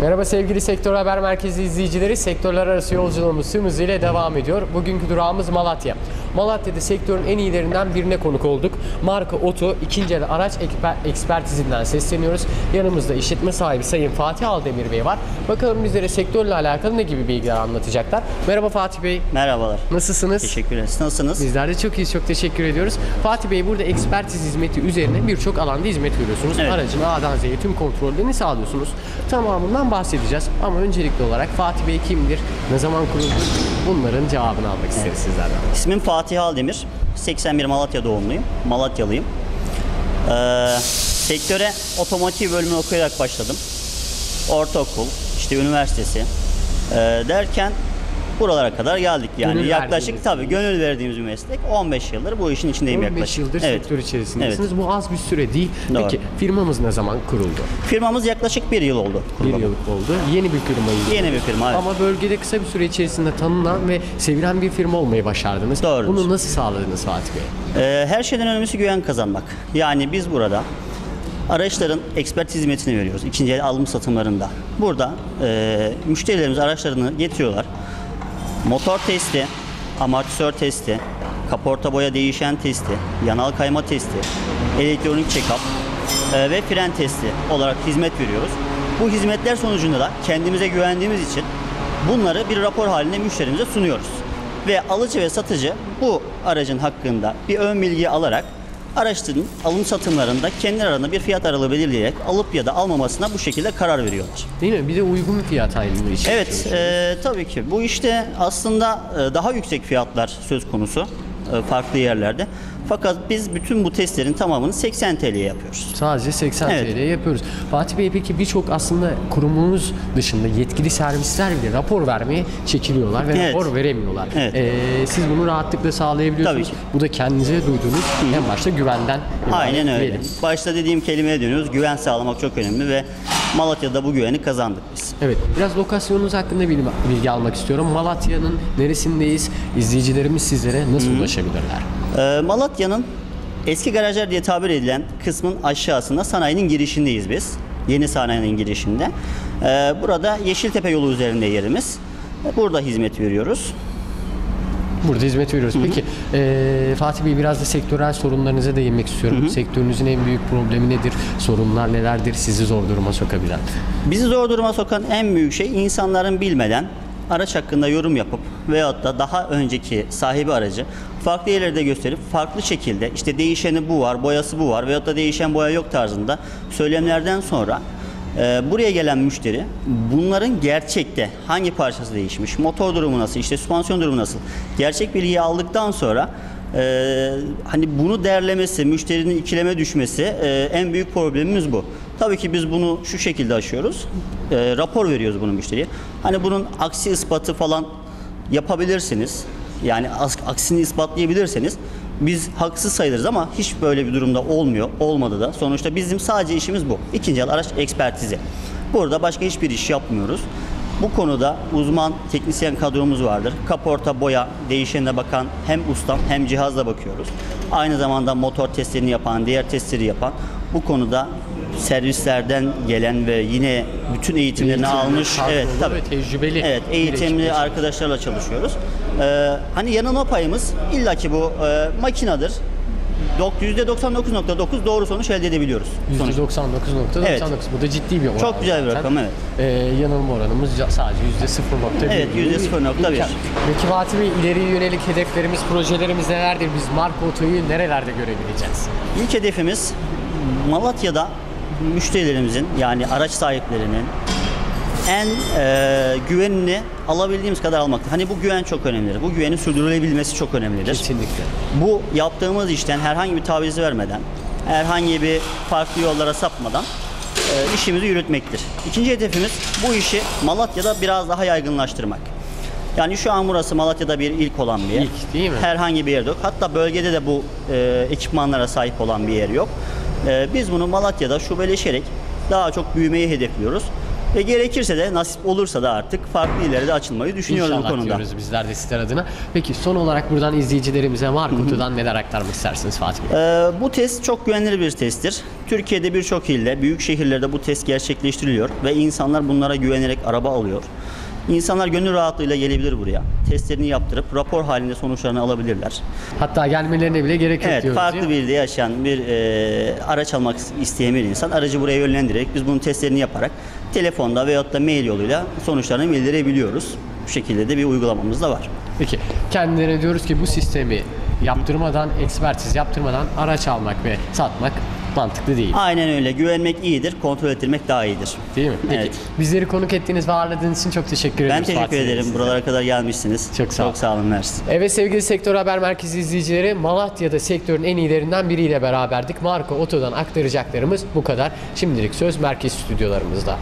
Merhaba sevgili Sektör Haber Merkezi izleyicileri. Sektörler arası yolculuğumuz tüm hızıyla devam ediyor. Bugünkü durağımız Malatya. Malatya'da sektörün en iyilerinden birine konuk olduk. Marka Oto ikinci el araç ekspertizinden sesleniyoruz. Yanımızda işletme sahibi Sayın Fatih Aldemir Bey var. Bakalım bizlere sektörle alakalı ne gibi bilgiler anlatacaklar. Merhaba Fatih Bey. Merhabalar. Nasılsınız? Teşekkür ederiz. Nasılsınız? Bizler de çok iyiyiz, çok teşekkür ediyoruz. Fatih Bey burada ekspertiz hizmeti üzerine birçok alanda hizmet veriyorsunuz. Evet. Aracın A'dan Z'ye tüm kontrollerini sağlıyorsunuz. Tamamından bahsedeceğiz ama öncelikli olarak Fatih Bey kimdir, ne zaman kuruldu bunların cevabını almak isteriz sizlerden. İsmim Fatih Aldemir. 81 Malatya doğumluyum. Malatyalıyım. Ee, sektöre otomotiv bölümünü okuyarak başladım. Ortaokul, işte üniversitesi ee, derken buralara kadar geldik yani. Gönül yaklaşık tabii gönül verdiğimiz bir meslek. 15 yıldır bu işin içindeyim 15 yaklaşık. yıldır Evet. sektör içerisindesiniz. Evet. Bu az bir süre değil. Doğru. Peki firmamız ne zaman kuruldu? Firmamız yaklaşık bir yıl oldu. Bir yıllık oldu. Yeni bir firmayız. Yeni bir firma. Evet. Ama bölgede kısa bir süre içerisinde tanınan ve sevilen bir firma olmayı başardınız. Doğrudur. Bunu nasıl sağladınız Fatih Bey? Ee, her şeyden önemlisi güven kazanmak. Yani biz burada araçların ekspert hizmetini veriyoruz. İkinci el alım satımlarında. Burada e, müşterilerimiz araçlarını getiriyorlar. Motor testi, amortisör testi, kaporta boya değişen testi, yanal kayma testi, elektronik check-up e, ve fren testi olarak hizmet veriyoruz. Bu hizmetler sonucunda da kendimize güvendiğimiz için bunları bir rapor halinde müşterimize sunuyoruz. Ve alıcı ve satıcı bu aracın hakkında bir ön bilgi alarak araçların alım satımlarında kendi aralarında bir fiyat aralığı belirleyerek alıp ya da almamasına bu şekilde karar veriyorlar. Değil mi? Bir de uygun fiyat ayrımı için. Evet, e, tabii ki. Bu işte aslında e, daha yüksek fiyatlar söz konusu farklı yerlerde. Fakat biz bütün bu testlerin tamamını 80 TL'ye yapıyoruz. Sadece 80 Evet. TL'ye yapıyoruz. Fatih Bey peki birçok aslında kurumunuz dışında yetkili servisler bile rapor vermeye çekiliyorlar ve Evet. rapor veremiyorlar. Evet. Ee, siz bunu rahatlıkla sağlayabiliyorsunuz. Tabii ki. Bu da kendinize duyduğunuz en başta güvenden. Aynen öyle. diyelim. Başta dediğim kelimeye dönüyoruz. Güven sağlamak çok önemli ve Malatya'da bu güveni kazandık biz. Evet, biraz lokasyonunuz hakkında bilgi, bilgi almak istiyorum. Malatya'nın neresindeyiz? İzleyicilerimiz sizlere nasıl ulaşabilirler? Ee, Malatya'nın eski garajlar diye tabir edilen kısmın aşağısında sanayinin girişindeyiz biz. Yeni sanayinin girişinde. Ee, burada Yeşiltepe yolu üzerinde yerimiz. Burada hizmet veriyoruz. Burada hizmet veriyoruz. Peki eee, Fatih Bey biraz da sektörel sorunlarınıza değinmek istiyorum. Sektörünüzün en büyük problemi nedir? Sorunlar nelerdir? Sizi zor duruma sokabilen. Bizi zor duruma sokan en büyük şey insanların bilmeden araç hakkında yorum yapıp veyahut da daha önceki sahibi aracı farklı yerlerde gösterip farklı şekilde işte değişeni bu var, boyası bu var veyahut da değişen boya yok tarzında söylemlerden sonra e, buraya gelen müşteri bunların gerçekte hangi parçası değişmiş, motor durumu nasıl, işte süspansiyon durumu nasıl gerçek bilgiyi aldıktan sonra e, hani bunu derlemesi, müşterinin ikileme düşmesi e, en büyük problemimiz bu. Tabii ki biz bunu şu şekilde aşıyoruz. E, rapor veriyoruz bunu müşteriye. Hani bunun aksi ispatı falan yapabilirsiniz. Yani aksini ispatlayabilirseniz biz haksız sayılırız ama hiç böyle bir durumda olmuyor. Olmadı da. Sonuçta bizim sadece işimiz bu. İkinci el araç ekspertizi. Burada başka hiçbir iş yapmıyoruz. Bu konuda uzman teknisyen kadromuz vardır. Kaporta, boya, değişenine bakan hem ustam hem cihazla bakıyoruz. Aynı zamanda motor testlerini yapan, diğer testleri yapan bu konuda servislerden gelen ve yine bütün eğitimlerini Eğitimli, almış kadrolu evet tabii ve tecrübeli Evet, bir eğitimli arkadaşlarla çalışıyoruz. Ee, hani yanılma payımız illaki bu e, makinedir. Dok- %99.9 doğru sonuç elde edebiliyoruz. Sonuç. %99.99. Evet. Bu da ciddi bir oran. Çok güzel bir zaten. rakam, evet. Ee, yanılma oranımız ca- sadece %0.1. Evet, %0.1. Peki Fatih Bey ileriye yönelik hedeflerimiz, projelerimiz nelerdir? Biz Marka Oto'yu nerelerde görebileceğiz? İlk hedefimiz Malatya'da müşterilerimizin yani araç sahiplerinin en e, güvenini alabildiğimiz kadar almaktır. Hani bu güven çok önemlidir. Bu güvenin sürdürülebilmesi çok önemlidir. Kesinlikle. Bu yaptığımız işten herhangi bir taviz vermeden, herhangi bir farklı yollara sapmadan e, işimizi yürütmektir. İkinci hedefimiz bu işi Malatya'da biraz daha yaygınlaştırmak. Yani şu an burası Malatya'da bir ilk olan bir yer. İlk, değil mi? Herhangi bir yerde yok. Hatta bölgede de bu e, ekipmanlara sahip olan bir yer yok. E, biz bunu Malatya'da şubeleşerek daha çok büyümeyi hedefliyoruz. Ve gerekirse de nasip olursa da artık farklı illerde açılmayı düşünüyoruz İnşallah bu konuda. diyoruz bizler de sizler adına. Peki son olarak buradan izleyicilerimize Marka Oto'dan neler aktarmak istersiniz Fatih Bey? Ee, bu test çok güvenilir bir testtir. Türkiye'de birçok ilde, büyük şehirlerde bu test gerçekleştiriliyor ve insanlar bunlara güvenerek araba alıyor. İnsanlar gönül rahatlığıyla gelebilir buraya. Testlerini yaptırıp rapor halinde sonuçlarını alabilirler. Hatta gelmelerine bile gerek yok Evet, diyoruz farklı bir ilde yaşayan bir e, araç almak isteyen bir insan aracı buraya yönlendirerek biz bunun testlerini yaparak telefonda veyahut da mail yoluyla sonuçlarını bildirebiliyoruz. Bu şekilde de bir uygulamamız da var. Peki kendilerine diyoruz ki bu sistemi yaptırmadan, ekspertiz yaptırmadan araç almak ve satmak mantıklı değil. Aynen öyle. Güvenmek iyidir, kontrol ettirmek daha iyidir. Değil mi? Peki. Evet. Bizleri konuk ettiğiniz ve ağırladığınız için çok teşekkür Ben ediyoruz teşekkür Fatih ederim. size. Buralara kadar gelmişsiniz. Çok sağ ol. Çok sağ olun. Mersi. Evet sevgili Sektör Haber Merkezi izleyicileri Malatya'da sektörün en iyilerinden biriyle beraberdik. Marka Oto'dan aktaracaklarımız bu kadar. Şimdilik söz merkez stüdyolarımızda.